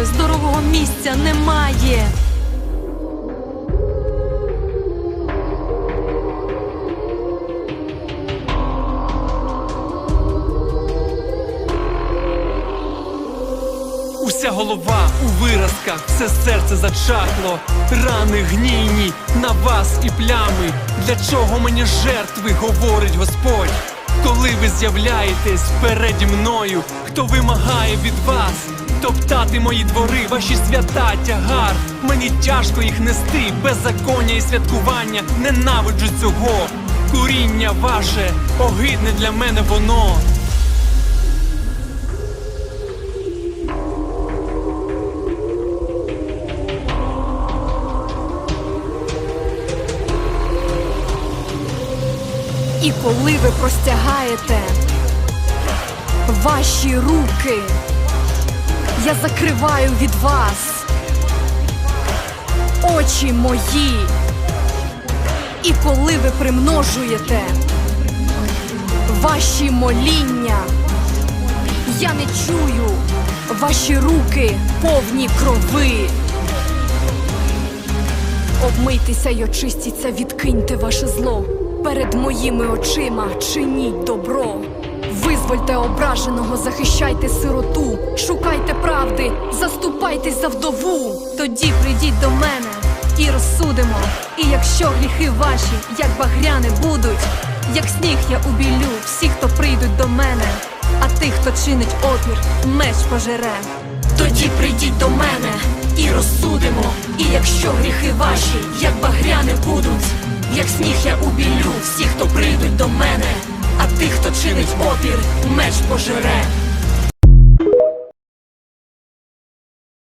підошви, здорового місця немає. Уся голова у виразках, все серце зачахло, рани гнійні на вас і плями. Для чого мені жертви, говорить Господь? Коли ви з'являєтесь переді мною, хто вимагає від вас топтати мої двори, ваші свята тягар. Мені тяжко їх нести, беззаконня і святкування. Ненавиджу цього. Куріння ваше, огидне для мене воно. І коли ви простягаєте ваші руки, я закриваю від вас очі мої. І коли ви примножуєте ваші моління, я не чую ваші руки повні крови. Обмийтеся й очистіться, відкиньте ваше зло. Перед моїми очима чиніть добро. Визвольте ображеного, захищайте сироту, шукайте правди, заступайтесь за вдову. Тоді прийдіть до мене і розсудимо. І якщо гріхи ваші, як багряни будуть, як сніг я убілю всіх, хто прийдуть до мене, а тих, хто чинить опір, меч пожере. Тоді прийдіть до мене і розсудимо. І якщо гріхи ваші, як багряни як сніг я убілю всіх, хто прийдуть до мене, а тих, хто чинить опір, меч пожере.